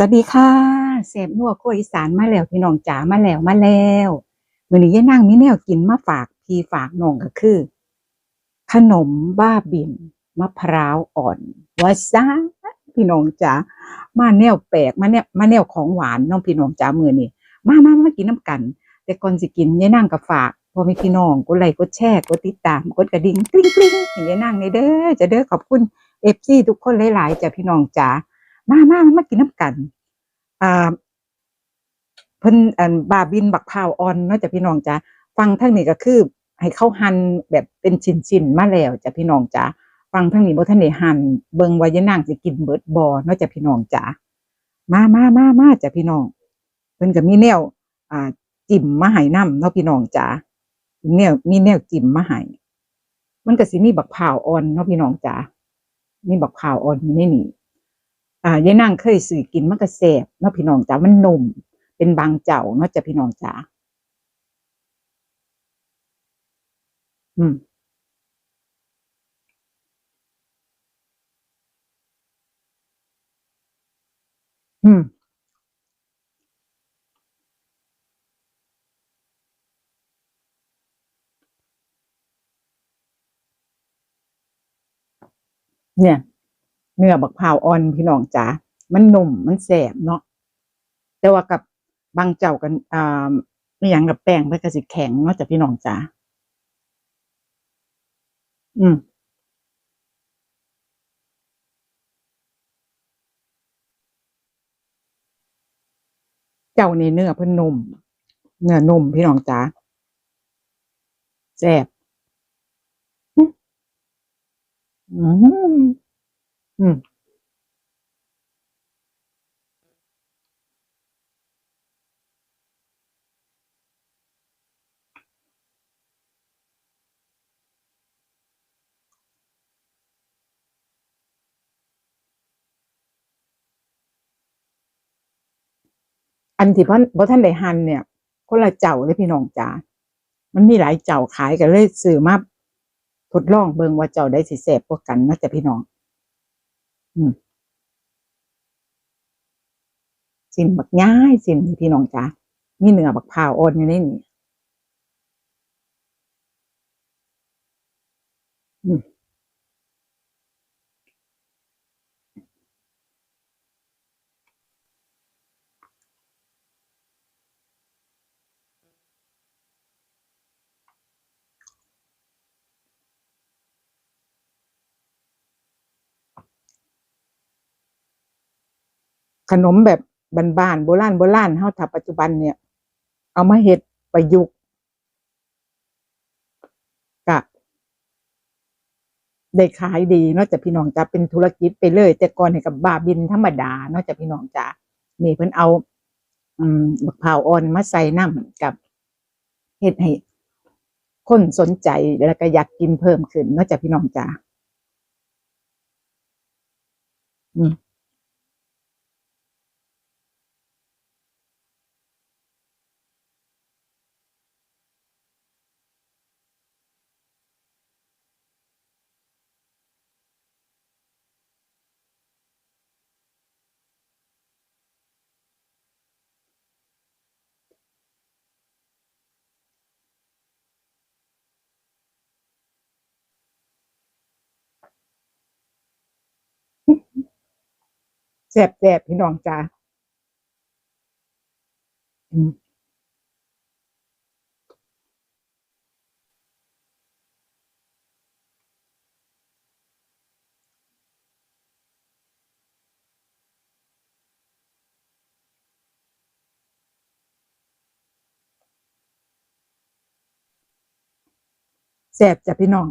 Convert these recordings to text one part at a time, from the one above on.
สวัสดีค่ะเสพนัวครัวอีสานมาแล้วพี่น้องจ๋ามาแล้วมาแล้วมื้อนี้ยายนั่งมีแนวกินมาฝากพี่ฝากน้องก็คือ ขนมบ้าบินมะพร้าวอ่อนว่าซ่าพี่น้องจ๋ามาแนวแปลกมาแนวมาแนวของหวานน้องพี่น้องจ๋ามือนี้มามามากินน้ำกัน แต่ก่อนสิกินยายนั่งก็ฝากพ่อแม่พี่น้องกดไลค์กดแชร์กดติดตามกดกระดิ่งกริ๊งกริ๊งให้ยายนั่งในเด้อจะเด้อขอบคุณ FC ทุกคนหลายๆจ้ะพี่น้องจ๋า มามามากินน้ำกัน อ่าเพิ่นอันบาบินบักพาวออนเนาะจ้ะพี่น้องจ้ะฟังทั้งนี้ก็คือ ให้เขาหั่นแบบเป็นชิ้นๆมาแล้วจ้ะพี่น้องจ้ะฟังทั้งนี้บ่ทันได้หั่นเบิ่งว่ายานางสิกินเบิดบ่เนาะจ้ะพี่น้องจ้ะมามามามาจ้ะพี่น้องเพิ่นก็มีแนว อ่า จิ้มมาให้นํเนาะพี่น้องจ้ะแนวมีแนวจิ้มมาให้มันก็สิมีบักพาวออนเนาะพี่น้องจ้ะมีบักพาวออนอยู่ในนี้ อ่ายายนางเคยซื้อกินมันก็แซ่บเนาะพี่น้องจ๋ามันนุ่ม เป็นบางเจ้าเนาะจ้ะพี่น้องจ๋าอืมอืมเนี่ย เนื้อบักพร้าวอ่อนพี่น้องจ๋ามันนุ่มมันแซ่บเนาะแต่ว่ากับบางเจ้ากันอ่าอย่างกับแป้งมันก็สิแข็งเนาะจ้ะพี่น้องจ๋าอืมเจ้านี่เนื้อเพิ่นนุ่มเนื้อนุ่มพี่น้องจ๋าแซ่บอืม อืมอันที่พ่นบ่ท่านได้หั่นเนี่ย คนละเจ้าเลยพี่น้องจ๋า มันมีหลายเจ้าขายกันเลยซื้อมาทดลองเบิ่งว่าเจ้าได้สิแซ่บกว่ากันนาะจ้ะพี่น้อง สินบักย้ายสินพี่น้องจ๋ามีเนื้อบักพร้าวอ่อนอยู่ในนี้ ขนมแบบบ้านๆโบราณโบราณเฮาถ้าปัจจุบันเนี่ย เอามาเฮ็ดประยุกต์กะได้ขายดีนาะจ้ะพี่น้องจ้ะเป็นธุรกิจไปเลย แต่ก่อนให้กับบาบินธรรมดานาะจ้ะพี่น้องจ้ะนี่เพิ่นเอา อืมบักพร้าวอ่อนมาใส่น้ำกับเฮ็ดให้คนสนใจแล้วก็อยากกินเพิ่มขึ้นนาะจ้ะพี่น้องจ้ะอืม แซ่บๆพี่น้องจ้าแซ่บจ้ะพี่น้อง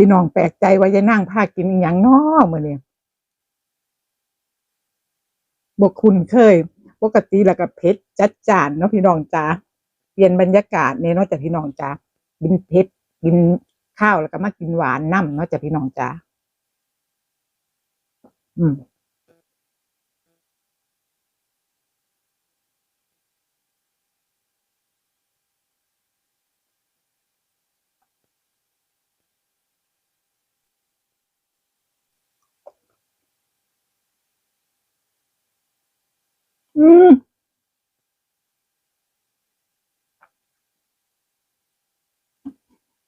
พี่น้องแปลกใจว่าจะนั่งภากินอย่างน้อมื้อนี้บ่คุ้นเคยปกติแล้วก็เผ็ดจัดจานเนาะพี่น้องจ๋าเปลี่ยนบรรยากาศเนี่ยเนาะจากพี่น้องจ๋ากินเผ็ดกินข้าวแล้วก็มากินหวานน้ำเนาะจากพี่น้องจ๋าอืม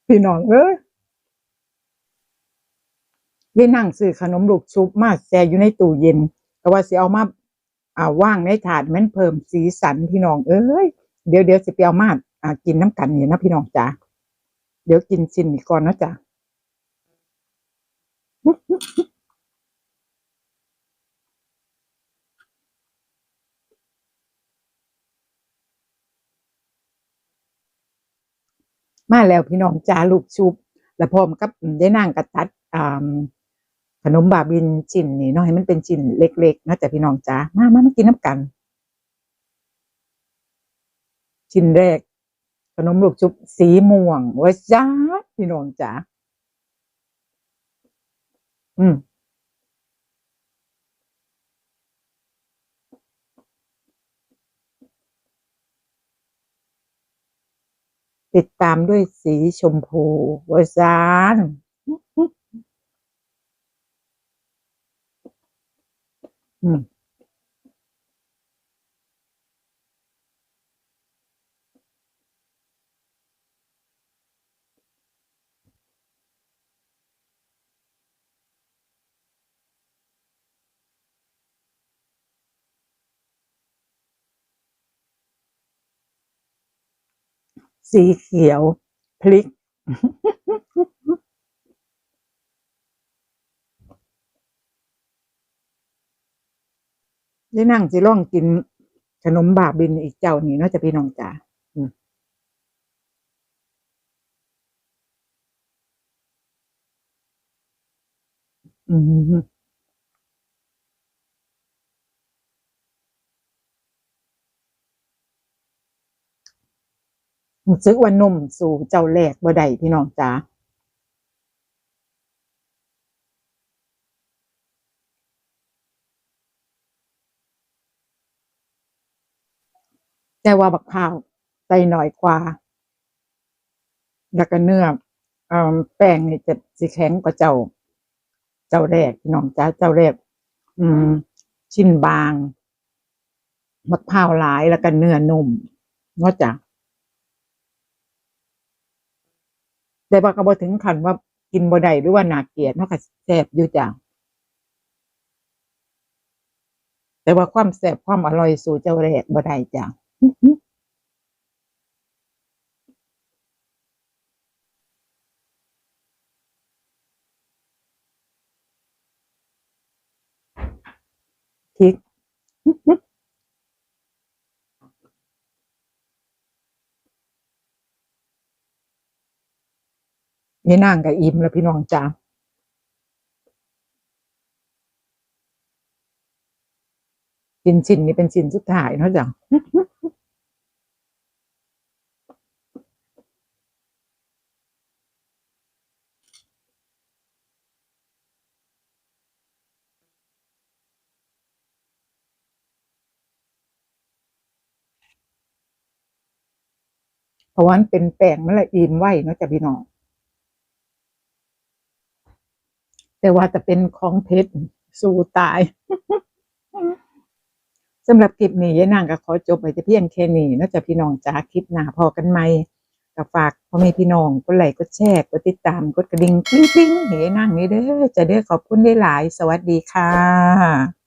พี่น้องเอ้ยได้นั่งซื้อขนมลูกชุบมาแช่อยู่ในตู้เย็นก็ว่าสิเอามาอ่าว่างในถาดมันเพิ่มสีสันพี่น้องเอ้ยเดี๋ยวเดี๋ยวสิไปเอามาอ่ากินน้ำกันนี่นะพี่น้องจ๋าเดี๋ยวกินชิ้นก่อนนะจ๊ะ มาแล้วพี่น้องจ้าลูกชุบ แล้วพร้อมกับได้นั่งกระตัดขนมบาบินชิ้นนี่นาะให้มันเป็นชิ้นเล็กๆนาะจ้ะพี่น้องจ้ามามามากินน้ำกันชิ้นแรก ขนมลูกชุบสีม่วงไว้จ้าพี่น้องจ้าอืม ติดตามด้วยสีชมพูเวอร์ซานอืม สีเขียว พลิก ได้นั่งสิล่องกินขนมบาบินอีกเจ้านี้เนาจะพี่น้องจ๋าอืม รู้สึกว่านุ่มสู่เจ้าแรกบ่ได้พี่น้องจ๋าแต่ว่าบักพร้าวใส่หน่อยกว่า แล้วก็เนื้ออแป้งนี่จะสิแข็งกว่าเจ้า เจ้าแรกพี่น้องจ้าเจ้าแรก อืม ชิ้นบางมะพร้าวหลายแล้วก็เนื้อนุ่มนาะจ้ะ แต่ว่าก็บ่ถึงขั้นว่ากินบ่ได้หรือว่าหนาเกลียดเนาะก็แซ่บอยู่จ้ะแต่ว่าความแซ่บความอร่อยสู่เจ้าแรกบ่ได้จ้ะพริก นี่นางกับอิ่มแล้วพี่น้องจ้ากินชิ้นนี้เป็นชิ้นสุดท้ายเนาะจ้ะเพราะว่ามันเป็นแป้งมันละอิ่มไว้เนาะจ้ะพี่น้อง แต่ว่าจะเป็นของเพชรสู่ตายสำหรับคลิปนี้ยายนางก็ขอจบไปแต่เพียงแค่นี้นอกจากพี่น้องจ้าคลิปหน้าพอกันไหมก็ฝากพ่อแม่พี่น้องกดไลค์กดแชร์กดติดตามกดกระดิ่งกริ๊งกริ๊งให้ยายนางนี้เด้อจะได้ขอบคุณได้หลาย สวัสดีค่ะ